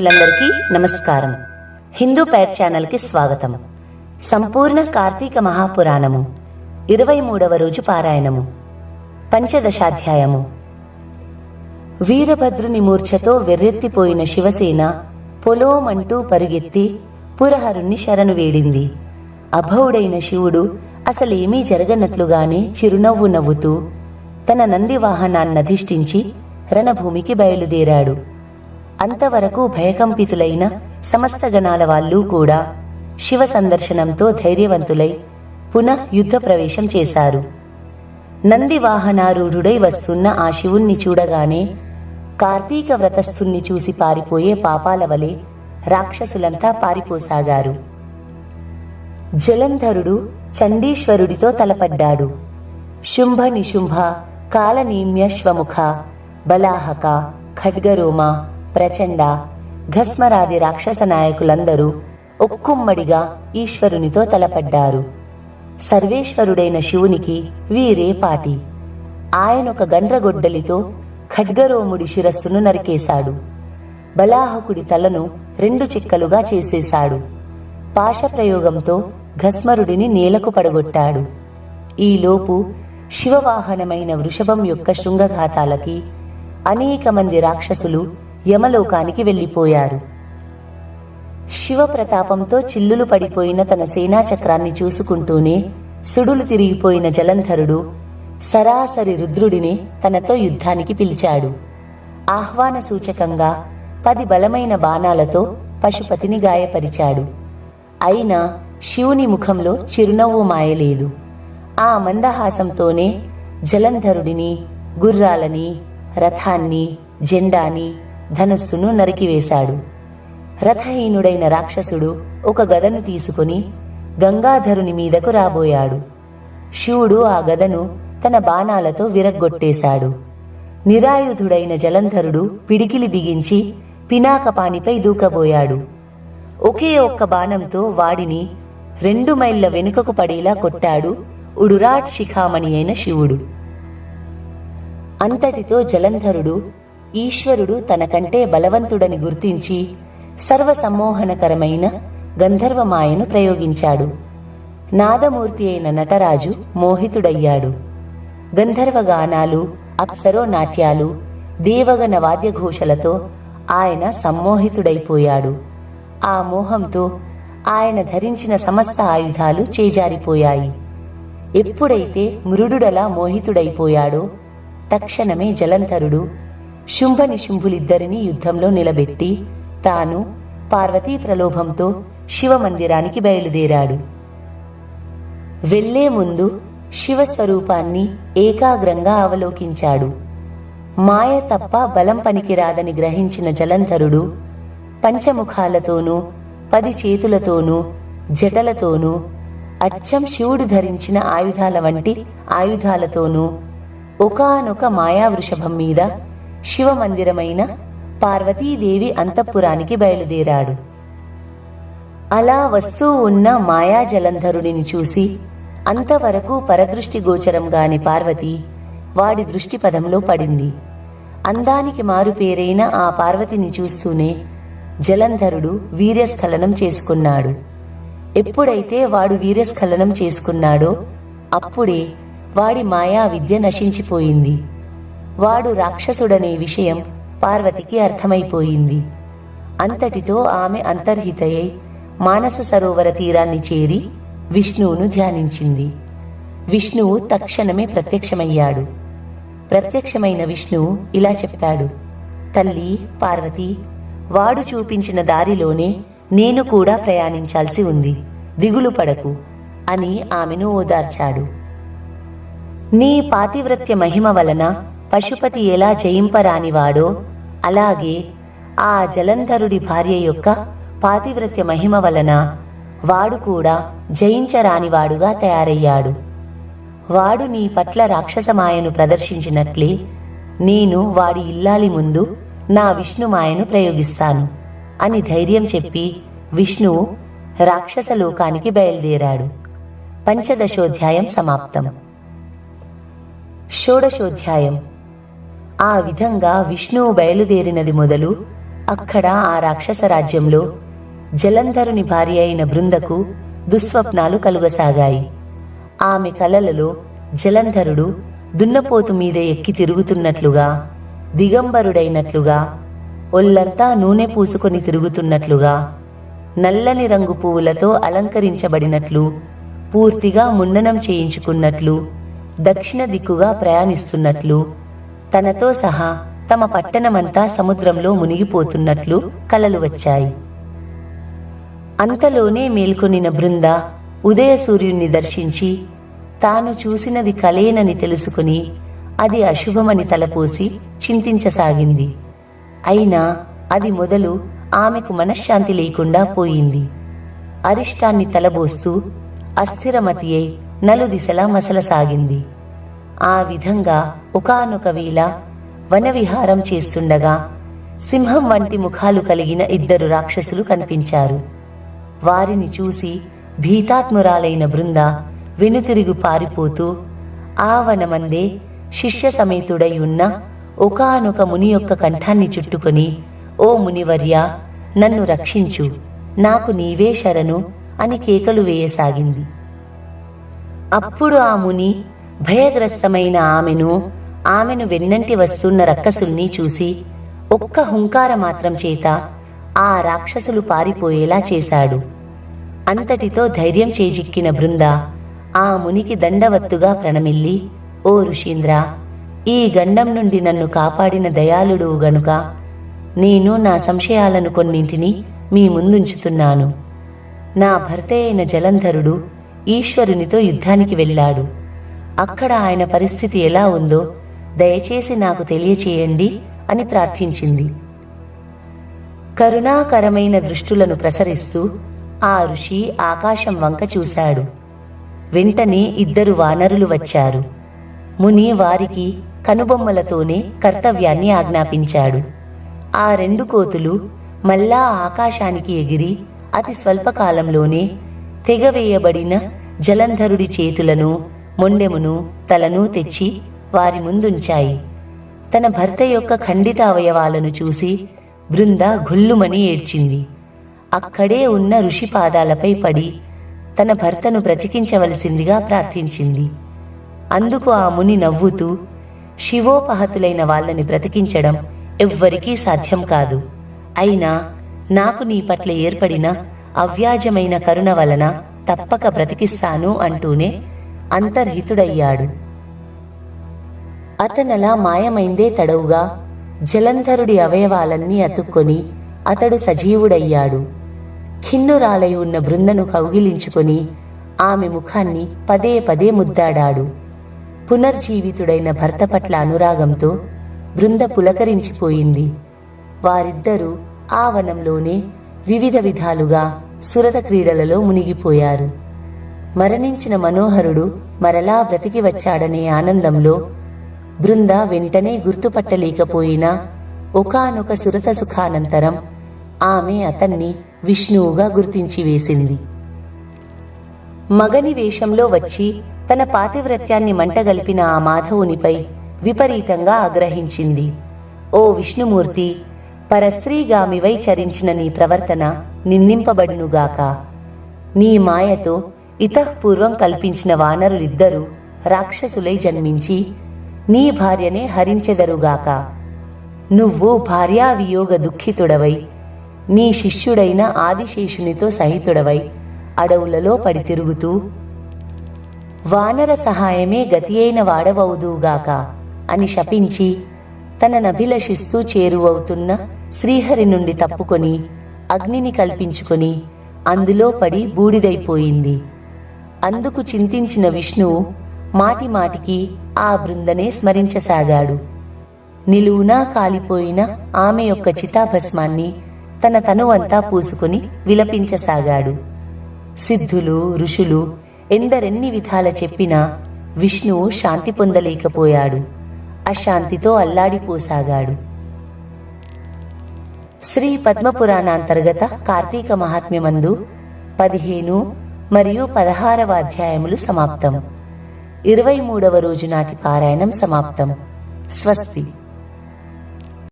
ప్రేక్షకులందరికీ నమస్కారం. హిందూ పేట్ ఛానల్కి స్వాగతం. సంపూర్ణ కార్తీక మహాపురాణము ఇరవై మూడవ రోజు పారాయణము పంచదశాధ్యాయము. వీరభద్రుని మూర్ఛతో వెర్రెత్తిపోయిన శివసేన పొలోమంటూ పరుగెత్తి పురహరుణ్ణి శరణు వేడింది. అభౌడైన శివుడు అసలేమీ జరగనట్లుగానే చిరునవ్వు నవ్వుతూ తన నంది వాహనాన్నధిష్ఠించి రణభూమికి బయలుదేరాడు. అంతవరకు భయకంపితులైన సమస్త గణాల వాళ్ళు కూడా శివ సందర్శనంతో ధైర్యవంతులై పునః యుద్ధ ప్రవేశం చేశారు. నంది వాహనారూఢుడై వస్తున్న ఆ శివుణ్ణి చూడగానే కార్తీక వ్రతస్థుణ్ణి చూసి పారిపోయే పాపాల వలె రాక్షసులంతా పారిపోసాగారు. జలంధరుడు చండీశ్వరుడితో తలపడ్డాడు. శుంభ నిశుంభ కాలనీమ్యశ్వముఖ బలాహక ఖడ్గరోమ ప్రచండ ఘస్మరాది రాక్షస నాయకులందరూ ఒక్కుమ్మడిగా ఈశ్వరునితో తలపడ్డారు. సర్వేశ్వరుడైన శివునికి వీరే పాటి. ఆయనొక గండ్రగొడ్డలితో ఖడ్గరోముడి శిరస్సును నరికేశాడు. బలాహకుడి తలను రెండు చిక్కలుగా చేసేశాడు. పాశప్రయోగంతో ఘస్మరుడిని నేలకు పడగొట్టాడు. ఈలోపు శివవాహనమైన వృషభం యొక్క శృంగఘాతాలకి అనేక మంది రాక్షసులు యమలోకానికి వెళ్ళిపోయారు. శివప్రతాపంతో చిల్లులు పడిపోయిన తన సేనాచక్రాన్ని చూసుకుంటూనే సుడులు తిరిగిపోయిన జలంధరుడు సరాసరి రుద్రుడిని తనతో యుద్ధానికి పిలిచాడు. ఆహ్వాన సూచకంగా పది బలమైన బాణాలతో పశుపతిని గాయపరిచాడు. అయినా శివుని ముఖంలో చిరునవ్వు మాయలేదు. ఆ మందహాసంతోనే జలంధరుడిని గుర్రాలని రథాన్ని జెండాని ధనుస్సును నరికివేశాడు. రథహీనుడైన రాక్షసుడు ఒక గదను తీసుకుని గంగాధరుని మీదకు రాబోయాడు. శివుడు ఆ గదను తన బాణాలతో విరగ్గొట్టేశాడు. నిరాయుధుడైన జలంధరుడు పిడికిలి బిగించి పినాకపానిపై దూకబోయాడు. ఒకే ఒక్క బాణంతో వాడిని రెండు మైళ్ళ వెనుకకు పడేలా కొట్టాడు ఉడురాట్ శిఖామణి అయిన శివుడు. అంతటితో జలంధరుడు ఈశ్వరుడు తనకంటే బలవంతుడని గుర్తించి సర్వసమ్మోహనకరమైన గంధర్వమాయను ప్రయోగించాడు. నాదమూర్తి అయిన నటరాజు మోహితుడయ్యాడు. గంధర్వగానాలు అప్సరో నాట్యాలు దేవగణ వాద్యఘోషలతో ఆయన సమ్మోహితుడైపోయాడు. ఆ మోహంతో ఆయన ధరించిన సమస్త ఆయుధాలు చేజారిపోయాయి. ఎప్పుడైతే మృడుడలా మోహితుడైపోయాడో తక్షణమే జలంధరుడు శుంభ నిశుంభులిద్దరినీ యుద్ధంలో నిలబెట్టి తాను పార్వతీ ప్రలోభంతో శివమందిరానికి బయలుదేరాడు. వెళ్ళే ముందు శివస్వరూపాన్ని ఏకాగ్రంగా అవలోకించాడు. మాయ తప్ప బలం పనికిరాదని గ్రహించిన జలంధరుడు పంచముఖాలతోనూ పది చేతులతోనూ జటలతోనూ అచ్చం శివుడు ధరించిన ఆయుధాల వంటి ఆయుధాలతోనూ ఒకానొక మాయావృషభం మీద శివమందిరమైన పార్వతీదేవి అంతఃపురానికి బయలుదేరాడు. అలా వస్తూ ఉన్న మాయా జలంధరుడిని చూసి అంతవరకు పరదృష్టి గోచరంగాని పార్వతి వాడి దృష్టి పదంలో పడింది. అందానికి మారుపేరైన ఆ పార్వతిని చూస్తూనే జలంధరుడు వీర్యస్ఖలనం చేసుకున్నాడు. ఎప్పుడైతే వాడు వీర్యస్ఖలనం చేసుకున్నాడో అప్పుడే వాడి మాయా విద్య నశించిపోయింది. వాడు రాక్షసుడనే విషయం పార్వతికి అర్థమైపోయింది. అంతటితో ఆమె అంతర్హితయై మానస సరోవర తీరాన్ని చేరి విష్ణువును ధ్యానించింది. విష్ణువు తక్షణమే ప్రత్యక్షమయ్యాడు. ప్రత్యక్షమైన విష్ణువు ఇలా చెప్పాడు. తల్లి పార్వతి వాడు చూపించిన దారిలోనే నేను కూడా ప్రయాణించాల్సి ఉంది. దిగులు పడకు అని ఆమెను ఓదార్చాడు. నీ పాతివ్రత్య మహిమ వలన పశుపతి ఎలా జయింపరానివాడో అలాగే ఆ జలంధరుడి భార్య యొక్క పాతివ్రత్య మహిమ వలన వాడు కూడా జయించరానివాడుగా తయారయ్యాడు. వాడు నీ పట్ల రాక్షసమాయను ప్రదర్శించినట్లే నేను వాడి ఇల్లాలి ముందు నా విష్ణుమాయను ప్రయోగిస్తాను అని ధైర్యం చెప్పి విష్ణువు రాక్షస లోకానికి బయలుదేరాడు. పంచదశోధ్యాయం సమాప్తం. షోడశోధ్యాయం. ఆ విధంగా విష్ణువు బయలుదేరినది మొదలు అక్కడ ఆ రాక్షస రాజ్యంలో జలంధరుని భార్య అయిన బృందకు దుస్వప్నాలు కలుగసాగాయి. ఆమె కలలలో జలంధరుడు దున్నపోతు మీద ఎక్కి తిరుగుతున్నట్లుగా దిగంబరుడైనట్లుగా ఒళ్ళంతా నూనె పూసుకొని తిరుగుతున్నట్లుగా నల్లని రంగు పువ్వులతో అలంకరించబడినట్లు పూర్తిగా ముండనం చేయించుకున్నట్లు దక్షిణ దిక్కుగా ప్రయాణిస్తున్నట్లు తనతో సహా తమ పట్టణమంతా సముద్రంలో మునిగిపోతున్నట్లు కలలు వచ్చాయి. అంతలోనే మేల్కొనిన బృంద ఉదయ సూర్యుణ్ణి దర్శించి తాను చూసినది కలేనని తెలుసుకుని అది అశుభమని తలపోసి చింతించసాగింది. అయినా అది మొదలు ఆమెకు మనశ్శాంతి లేకుండా పోయింది. అరిష్టాన్ని తలబోస్తూ అస్థిరమతి అయి నలుదిశలా మసలసాగింది. ఆ విధంగా ఒకనొక వేళ వనవిహారం చేస్తుండగా సింహం వంటి ముఖాలు కలిగిన ఇద్దరు రాక్షసులు కనిపించారు. వారిని చూసి భీతాత్మురాలైన బృంద వెనుతిరుగు పారిపోతూ ఆ వనమందే శిష్య సమేతుడై ఉన్న ఒకానొక ముని యొక్క కంఠాన్ని చుట్టుకొని ఓ మునివర్య నన్ను రక్షించు. నాకు నీవే శరణు అని కేకలు వేయసాగింది. అప్పుడు ఆ ముని భయగ్రస్తమైన ఆమెను ఆమెను వెన్నంటి వస్తున్న రక్కసుల్ని చూసి ఒక్క హుంకార మాత్రం చేత ఆ రాక్షసులు పారిపోయేలా చేశాడు. అంతటితో ధైర్యం చేజిక్కిన బృంద ఆ మునికి దండవత్తుగా ప్రణమిల్లి ఓ ఋషీంద్ర ఈ గండం నుండి నన్ను కాపాడిన దయాళుడు గనుక నేను నా సంశయాలను కొన్నింటిని మీ ముందుంచుతున్నాను. నా భర్త అయిన జలంధరుడు ఈశ్వరునితో యుద్ధానికి వెళ్ళాడు. అక్కడ ఆయన పరిస్థితి ఎలా ఉందో దయచేసి నాకు తెలియచేయండి అని ప్రార్థించింది. కరుణాకరమైన దృష్టులను ప్రసరిస్తూ ఆ ఋషి ఆకాశం వంక చూశాడు. వెంటనే ఇద్దరు వానరులు వచ్చారు. ముని వారికి కనుబొమ్మలతోనే కర్తవ్యాన్ని ఆజ్ఞాపించాడు. ఆ రెండు కోతులు మళ్ళా ఆకాశానికి ఎగిరి అతి స్వల్పకాలంలోనే తెగవేయబడిన జలంధరుడి చేతులను మొండెమును తలను తెచ్చి వారి ముందుంచాయి. తన భర్త యొక్క ఖండిత అవయవాలను చూసి బృంద ఘుల్లుమని ఏడ్చింది. అక్కడే ఉన్న ఋషి పాదాలపై పడి తన భర్తను బ్రతికించవలసిందిగా ప్రార్థించింది. అందుకు ఆ ముని నవ్వుతూ శివోపహతులైన వాళ్ళని బ్రతికించడం ఎవ్వరికీ సాధ్యం కాదు. అయినా నాకు నీ పట్ల ఏర్పడిన అవ్యాజమైన కరుణ వలన తప్పక బ్రతికిస్తాను అంటూనే అంతర్హితుడయ్యాడు. అతనలా మాయమైందే తడవుగా జలంధరుడి అవయవాలన్నీ అతుక్కొని అతడు సజీవుడయ్యాడు. ఖిన్నురాలై ఉన్న బృందను కౌగిలించుకొని ఆమె ముఖాన్ని పదే పదే ముద్దాడాడు. పునర్జీవితుడైన భర్త పట్ల అనురాగంతో బృంద పులకరించిపోయింది. వారిద్దరూ ఆ వనంలోనే వివిధ విధాలుగా సురత క్రీడలలో మునిగిపోయారు. మరణించిన మనోహరుడు మరలా బ్రతికి వచ్చాడనే ఆనందంలో బృంద వెంటనే గుర్తుపట్టలేకపోయినా ఒకానొక సురత సుఖానంతరం ఆమె అతన్ని విష్ణువుగా గుర్తించి వేసింది. మగని వేషంలో వచ్చి తన పాతివ్రత్యాన్ని మంటగలిపిన ఆ మాధవునిపై విపరీతంగా ఆగ్రహించింది. ఓ విష్ణుమూర్తి పరస్త్రీగామివై చరించిన నీ ప్రవర్తన నిందింపబడునుగాక. నీ మాయతో ఇతఃపూర్వం కల్పించిన వానరులిద్దరూ రాక్షసులై జన్మించి నీ భార్యనే హరించెదరుగాక. నువ్వు భార్యావియోగ దుఃఖితుడవై నీ శిష్యుడైన ఆదిశేషునితో సహితుడవై అడవులలో పడి తిరుగుతూ వానర సహాయమే గతి అయిన వాడవవుదుగాక అని శపించి తననభిలషిస్తూ చేరువవుతున్న శ్రీహరి నుండి తప్పుకొని అగ్నిని కల్పించుకొని అందులో పడి బూడిదైపోయింది. అందుకు చింతించిన విష్ణువు మాటి మాటికి ఆ బృందనే స్మరించసాగాడు. నిలువునా కాలిపోయిన ఆమె యొక్క చితాభస్మాన్ని తన తనువంతా పూసుకుని విలపించసాగాడు. సిద్ధులు ఋషులు ఎందరెన్ని విధాల చెప్పినా విష్ణువు శాంతి పొందలేకపోయాడు. అశాంతితో అల్లాడిపోసాగాడు శ్రీ పద్మపురాణాంతర్గత కార్తీక మహాత్మ్యమందు పదిహేను మరియు పదహారవ అధ్యాయములు సమాప్తం. ఇరవై మూడవ రోజు నాటి పారాయణం సమాప్తం. స్వస్తి.